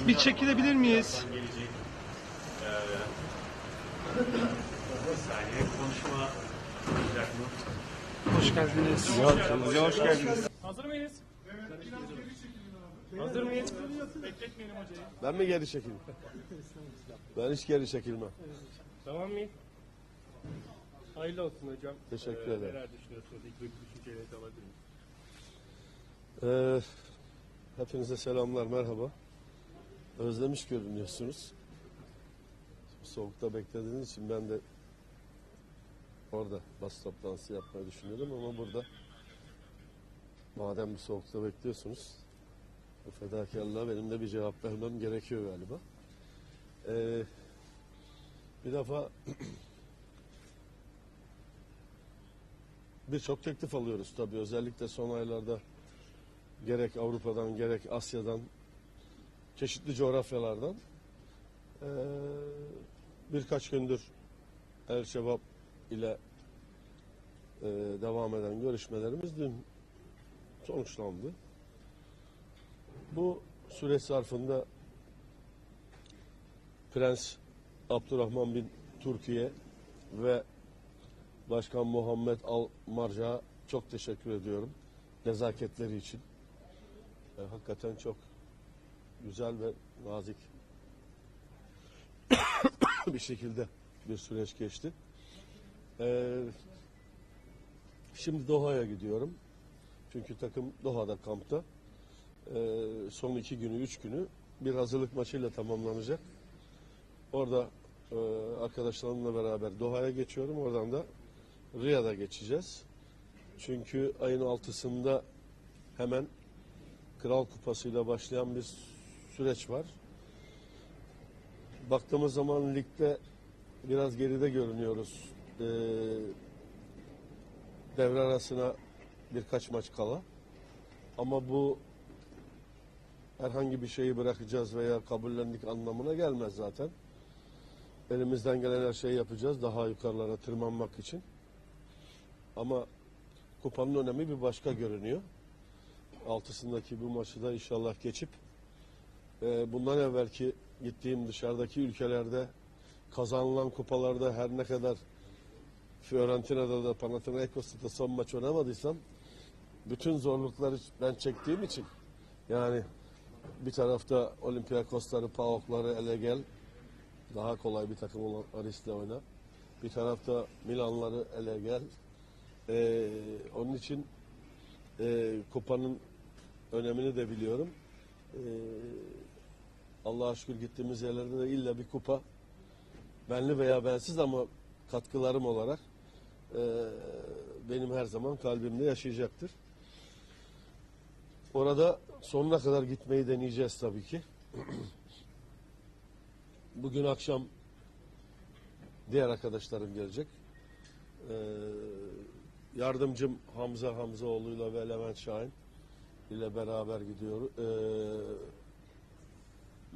Bir çekilebilir miyiz? Hoş geldiniz. Hoş geldiniz. Hazır mıyız? Hazır mıyız? Bekletmeyelim hocayı. Ben mi geri çekilmem? Ben hiç geri çekilmem. Tamam mıyız? Hayırlı olsun hocam. Teşekkür Ee, ederim. Neler düşünüyorsunuz? İlk bir düşüncelerinizi alabilir miyiz? Ee, hepinize selamlar, merhaba. Özlemiş görünüyorsunuz. Soğukta beklediğiniz için ben de orada bas toplantısı yapmayı düşünüyordum ama burada madem bu soğukta bekliyorsunuz bu fedakarlığa benim de bir cevap vermem gerekiyor galiba. Ee, bir defa birçok teklif alıyoruz tabii özellikle son aylarda gerek Avrupa'dan gerek Asya'dan çeşitli coğrafyalardan Ee, birkaç gündür El Şebab ile e, devam eden görüşmelerimiz dün sonuçlandı. Bu süreç zarfında Prens Abdurrahman bin Türkiye ve Başkan Muhammed Al Marca'a çok teşekkür ediyorum nezaketleri için. E, hakikaten çok güzel ve nazik bir şekilde bir süreç geçti. E, şimdi Doha'ya gidiyorum. Çünkü takım Doha'da kampta. E, son iki günü, üç günü bir hazırlık maçıyla tamamlanacak. Orada e, arkadaşlarımla beraber Doha'ya geçiyorum. Oradan da Riyad'a geçeceğiz. Çünkü ayın altısında hemen Kral Kupası'yla başlayan bir süreç var. Baktığımız zaman ligde biraz geride görünüyoruz. Ee, devre arasına birkaç maç kala. Ama bu herhangi bir şeyi bırakacağız veya kabullendik anlamına gelmez zaten. Elimizden gelen her şeyi yapacağız daha yukarılara tırmanmak için. Ama kupanın önemi bir başka görünüyor. Altısındaki bu maçı da inşallah geçip e, bundan evvelki gittiğim dışarıdaki ülkelerde kazanılan kupalarda her ne kadar Fiorentina'da da Panathinaikos'ta da son maç oynamadıysam bütün zorlukları ben çektiğim için yani bir tarafta Olympiakosları, PAOK'ları ele gel daha kolay bir takım olan Aris'le oyna. Bir tarafta Milanları ele gel. Ee, onun için e, kupanın önemini de biliyorum. Ee, Allah'a şükür gittiğimiz yerlerde de illa bir kupa benli veya bensiz ama katkılarım olarak e, benim her zaman kalbimde yaşayacaktır. Orada sonuna kadar gitmeyi deneyeceğiz tabii ki. Bugün akşam diğer arkadaşlarım gelecek. Ee, yardımcım Hamza Hamzaoğlu'yla ve Levent Şahin ile beraber gidiyoruz. Ee,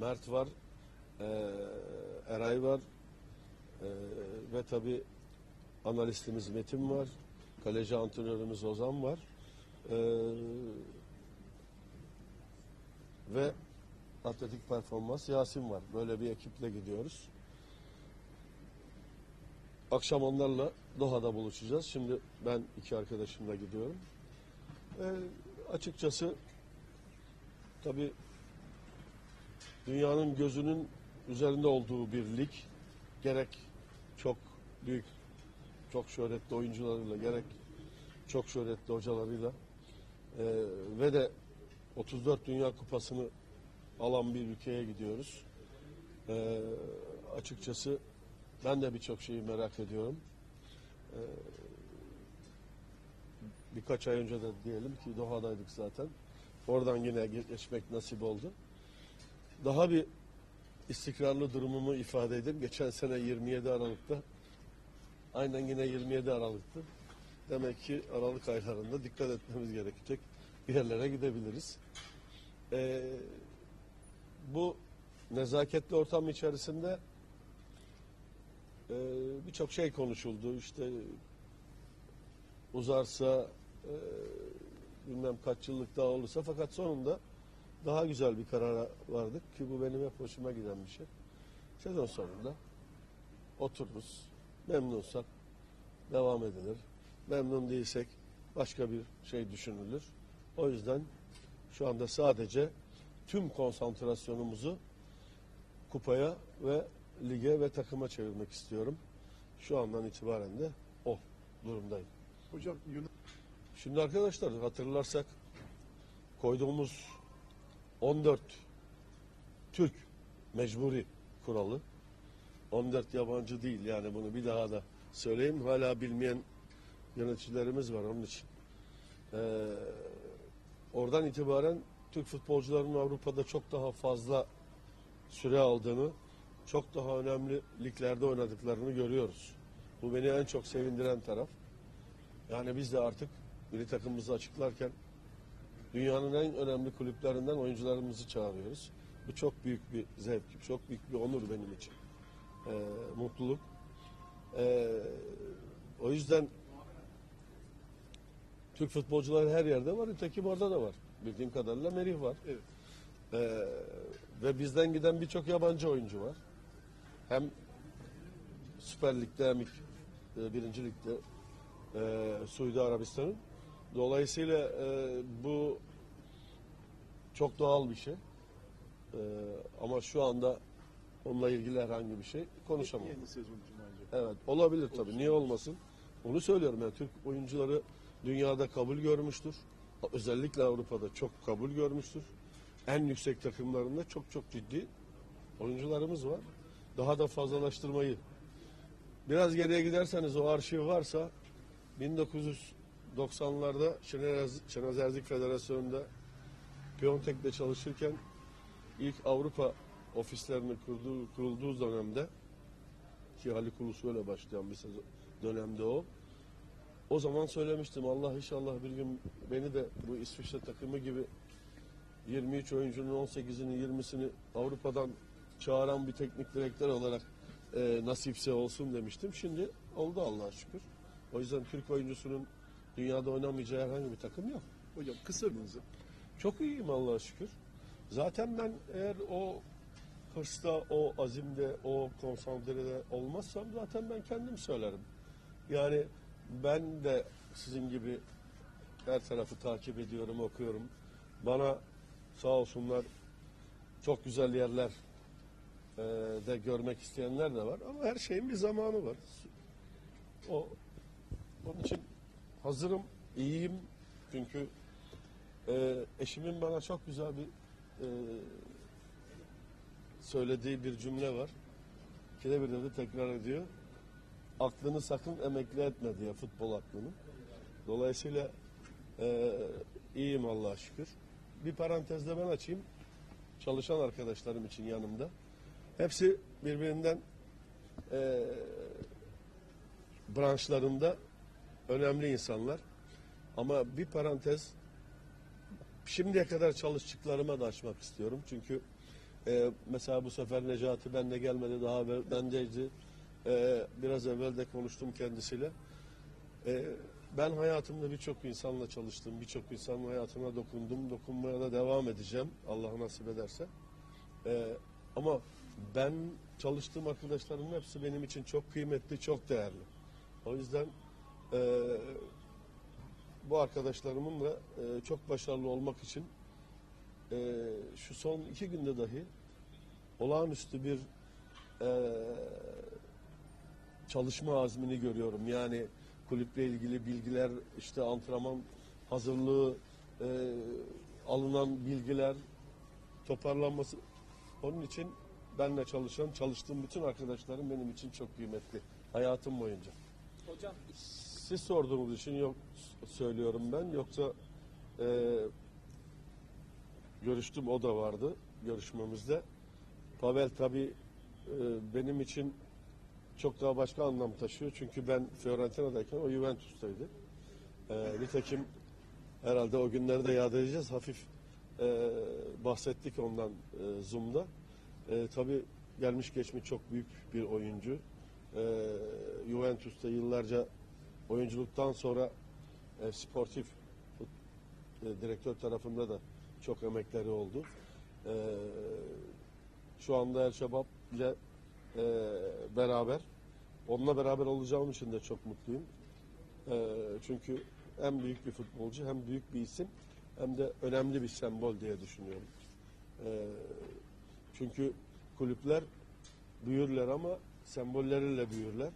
Mert var, ee, Eray var ee, ve tabi analistimiz Metin var, kaleci antrenörümüz Ozan var. Ee, ve atletik performans Yasin var. Böyle bir ekiple gidiyoruz. Akşam onlarla Doha'da buluşacağız. Şimdi ben iki arkadaşımla gidiyorum. Ee, açıkçası tabi dünyanın gözünün üzerinde olduğu bir lig gerek çok büyük çok şöhretli oyuncularıyla gerek çok şöhretli hocalarıyla e, ve de 34 Dünya Kupası'nı alan bir ülkeye gidiyoruz. E, açıkçası ben de birçok şeyi merak ediyorum. E, birkaç ay önce de diyelim ki Doha'daydık zaten. Oradan yine geçmek nasip oldu. Daha bir istikrarlı durumumu ifade edeyim. Geçen sene 27 Aralık'ta aynen yine 27 Aralık'tı. Demek ki Aralık aylarında dikkat etmemiz gerekecek bir yerlere gidebiliriz. Ee, bu nezaketli ortam içerisinde e, birçok şey konuşuldu. İşte uzarsa e, bilmem kaç yıllık daha olursa fakat sonunda daha güzel bir karara vardık ki bu benim hep hoşuma giden bir şey. Sezon sonunda otururuz. Memnunsak devam edilir. Memnun değilsek başka bir şey düşünülür. O yüzden şu anda sadece tüm konsantrasyonumuzu kupaya ve lige ve takıma çevirmek istiyorum. Şu andan itibaren de o durumdayım. Hocam Yunan Şimdi arkadaşlar hatırlarsak koyduğumuz 14 Türk mecburi kuralı 14 yabancı değil yani bunu bir daha da söyleyeyim hala bilmeyen yöneticilerimiz var onun için. Ee, oradan itibaren Türk futbolcularının Avrupa'da çok daha fazla süre aldığını, çok daha önemli liglerde oynadıklarını görüyoruz. Bu beni en çok sevindiren taraf. Yani biz de artık milli takımımızı açıklarken dünyanın en önemli kulüplerinden oyuncularımızı çağırıyoruz. Bu çok büyük bir zevk, çok büyük bir onur benim için. Ee, mutluluk. Ee, o yüzden Türk futbolcuları her yerde var. Nitekim orada da var. Bildiğim kadarıyla Merih var. Evet. Ee, ve bizden giden birçok yabancı oyuncu var. Hem Süper Lig'de hem e, birinci ligde e, Suudi Arabistan'ın. Dolayısıyla e, bu çok doğal bir şey. E, ama şu anda onunla ilgili herhangi bir şey konuşamam. Yeni sezon için bence. Evet olabilir tabii. Niye olmasın? Onu söylüyorum yani Türk oyuncuları dünyada kabul görmüştür. Özellikle Avrupa'da çok kabul görmüştür. En yüksek takımlarında çok çok ciddi oyuncularımız var. Daha da fazlalaştırmayı. Biraz geriye giderseniz o arşiv varsa 1900 90'larda Şenaz Erzik Federasyonu'nda Piyontek'te çalışırken ilk Avrupa ofislerinin kurduğu, kurulduğu dönemde ki Ali Kulusu öyle başlayan bir dönemde o. O zaman söylemiştim Allah inşallah bir gün beni de bu İsviçre takımı gibi 23 oyuncunun 18'ini 20'sini Avrupa'dan çağıran bir teknik direktör olarak e, nasipse olsun demiştim. Şimdi oldu Allah'a şükür. O yüzden Türk oyuncusunun dünyada oynamayacağı herhangi bir takım yok. Hocam kısırınızı. Çok iyiyim Allah'a şükür. Zaten ben eğer o hırsta, o azimde, o konsantrede olmazsam zaten ben kendim söylerim. Yani ben de sizin gibi her tarafı takip ediyorum, okuyorum. Bana sağ olsunlar çok güzel yerler e, de görmek isteyenler de var. Ama her şeyin bir zamanı var. O onun için hazırım, iyiyim. Çünkü ee, eşimin bana çok güzel bir e, söylediği bir cümle var. İkide bir de tekrar ediyor. Aklını sakın emekli etme diye futbol aklını. Dolayısıyla e, iyiyim Allah'a şükür. Bir parantezde ben açayım. Çalışan arkadaşlarım için yanımda. Hepsi birbirinden e, branşlarında önemli insanlar. Ama bir parantez şimdiye kadar çalıştıklarıma da açmak istiyorum. Çünkü e, mesela bu sefer Necati benle gelmedi daha evvel bendeydi. E, biraz evvel de konuştum kendisiyle. E, ben hayatımda birçok insanla çalıştım. Birçok insanın hayatına dokundum. Dokunmaya da devam edeceğim. Allah nasip ederse. E, ama ben çalıştığım arkadaşlarımın hepsi benim için çok kıymetli, çok değerli. O yüzden e, bu arkadaşlarımın da e, çok başarılı olmak için e, şu son iki günde dahi olağanüstü bir e, çalışma azmini görüyorum. Yani kulüple ilgili bilgiler, işte antrenman hazırlığı, e, alınan bilgiler, toparlanması. Onun için benle çalışan, çalıştığım bütün arkadaşlarım benim için çok kıymetli. Hayatım boyunca. Hocam Siz sorduğunuz için yok söylüyorum ben. Yoksa e, görüştüm o da vardı görüşmemizde. Pavel tabii e, benim için çok daha başka anlam taşıyor. Çünkü ben Fiorentina'dayken o Juventus'taydı. E, nitekim herhalde o günleri de yad edeceğiz. Hafif e, bahsettik ondan e, Zoom'da. E, tabii gelmiş geçmiş çok büyük bir oyuncu. E, Juventus'ta yıllarca oyunculuktan sonra e, sportif e, direktör tarafında da çok emekleri oldu. Ee, şu anda El Şebab ile e, beraber, onunla beraber olacağım için de çok mutluyum. Ee, çünkü hem büyük bir futbolcu, hem büyük bir isim, hem de önemli bir sembol diye düşünüyorum. Ee, çünkü kulüpler büyürler ama sembolleriyle büyürler.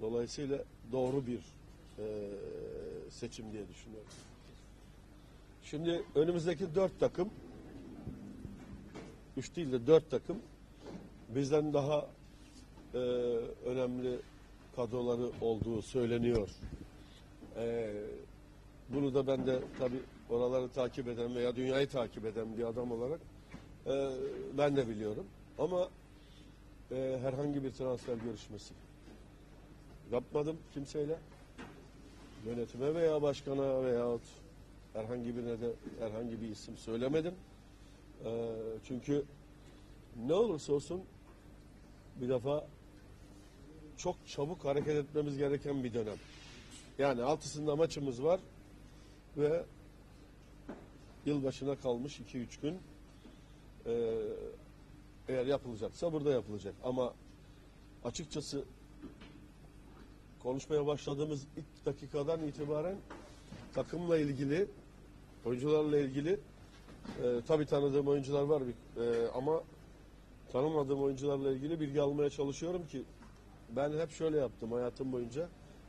Dolayısıyla doğru bir e, seçim diye düşünüyorum. Şimdi önümüzdeki dört takım, üç değil de dört takım bizden daha e, önemli kadroları olduğu söyleniyor. E, bunu da ben de tabi oraları takip eden veya dünyayı takip eden bir adam olarak e, ben de biliyorum. Ama e, herhangi bir transfer görüşmesi yapmadım kimseyle. Yönetime veya başkana veyahut herhangi birine de herhangi bir isim söylemedim. E, çünkü ne olursa olsun bir defa çok çabuk hareket etmemiz gereken bir dönem. Yani altısında maçımız var ve yılbaşına kalmış 2-3 gün. Ee, eğer yapılacaksa burada yapılacak. Ama açıkçası konuşmaya başladığımız ilk dakikadan itibaren takımla ilgili, oyuncularla ilgili e, tabii tanıdığım oyuncular var e, ama tanımadığım oyuncularla ilgili bilgi almaya çalışıyorum ki ben hep şöyle yaptım hayatım boyunca.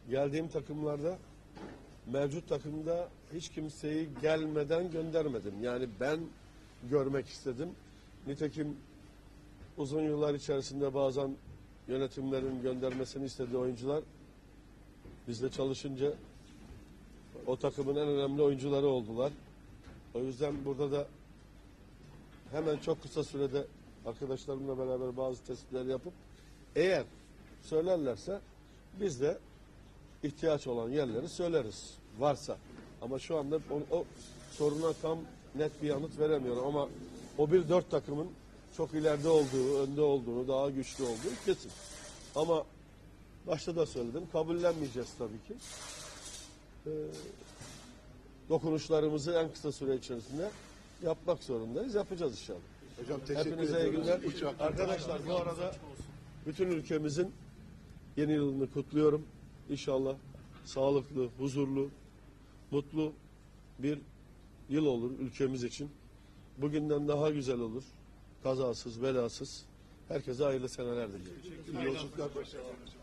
Geldiğim takımlarda mevcut takımda hiç kimseyi gelmeden göndermedim. Yani ben görmek istedim. Nitekim uzun yıllar içerisinde bazen yönetimlerin göndermesini istediği oyuncular bizle çalışınca o takımın en önemli oyuncuları oldular. O yüzden burada da hemen çok kısa sürede arkadaşlarımla beraber bazı tespitler yapıp eğer söylerlerse biz de ihtiyaç olan yerleri söyleriz varsa. Ama şu anda o, o soruna tam net bir yanıt veremiyorum ama o bir dört takımın çok ileride olduğu, önde olduğunu, daha güçlü olduğu kesin. Ama başta da söyledim, kabullenmeyeceğiz tabii ki. Ee, dokunuşlarımızı en kısa süre içerisinde yapmak zorundayız. Yapacağız inşallah. Hocam teşekkür Hepinize iyi günler. Arkadaşlar bu arada bütün ülkemizin yeni yılını kutluyorum. İnşallah sağlıklı, huzurlu, mutlu bir yıl olur ülkemiz için. Bugünden daha güzel olur. Kazasız, belasız. Herkese hayırlı seneler diliyorum. Yolculuklar başarılar.